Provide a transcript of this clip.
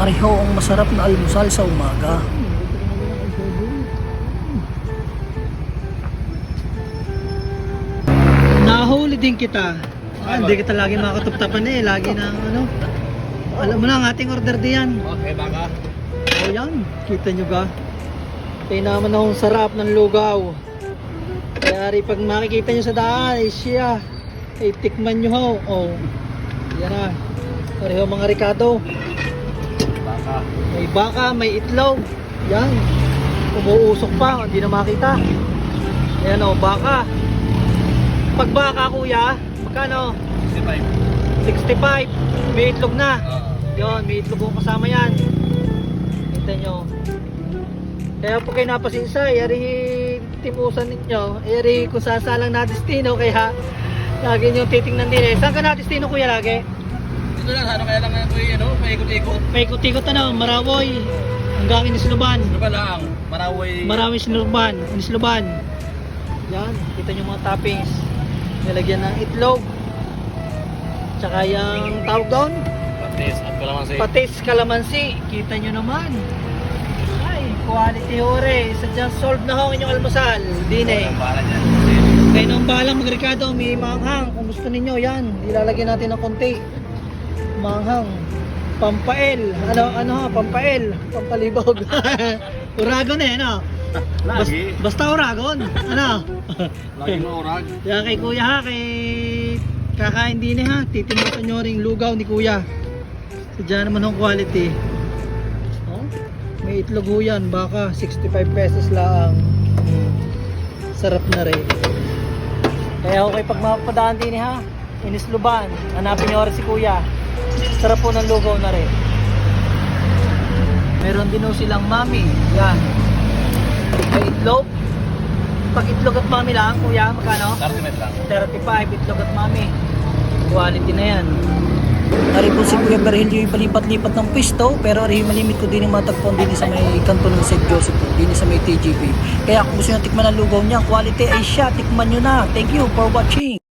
Ariho ang masarap na almusal sa umaga. Nahuli din kita. Ah, hindi kita lagi makatuptapan eh. Lagi na ano. Alam mo na ang ating order diyan. Okay, baka. O yan, kita nyo ba? Kaya naman akong sarap ng lugaw. Kaya rin pag makikita nyo sa daan, ay siya. Ay tikman nyo ho. O, yan na. Pareho mga Ricardo. Baka. May baka, may itlog. Yan. Umuusok pa, hindi na makita. Ayan o, baka. Pag baka kuya, magkano? 65. 65. May itlog na. Yun, may itlog ko kasama yan. Kita nyo. Kaya po kayo napasinsa, yari timusan ninyo, yari kung sasalang na destino, kaya lagi nyo titingnan din eh. Saan ka na destino kuya lagi? Dito lang, sana kaya lang ako yung ano, paikot-ikot. May ikot-ikot ano, Marawoy, hanggang Inisluban. Ano ba lang? Maraway. Maraming Inisluban, Inisluban. Yan, kita nyo mga toppings. Nilagyan ng itlog. Tsaka yung tawag doon, Patis at kalamansi. Patis kalamansi, kita nyo naman. Ay, quality hore. Sadyang solve na ho ang inyong almusal. Dine. Bahala. Kayo nang balang magrikado, may manghang. Kung gusto ninyo, yan. Ilalagyan natin ng konti. Manghang. Pampael. Ano, ano ha? Pampael. Pampalibog. Uragon eh, ano? Bas- Lagi. basta uragon. Ano? Lagi mo orag. Kaya kay kuya ha, kay kakain din eh ha. Titimukan nyo rin lugaw ni kuya. Sadya naman ang quality. Oh, may itlog ho yan, baka 65 pesos lang. Sarap na rin. Kaya okay pag mapadaan din eh ha. Inisluban, hanapin nyo rin si kuya. Sarap po ng lugaw na rin. Meron din ho silang mami. Yan. May itlog. Pag itlog at mami lang, kuya, magkano? 30 minutes lang. 35, itlog at mami. Quality na yan. Ari po si Kuya Berhilio yung palipat-lipat ng pwesto pero ari malimit ko din yung matagpuan din sa may kanto ng St. Joseph po, din sa may TGP. Kaya kung gusto nyo tikman ang lugaw niya, quality ay siya, tikman nyo na. Thank you for watching.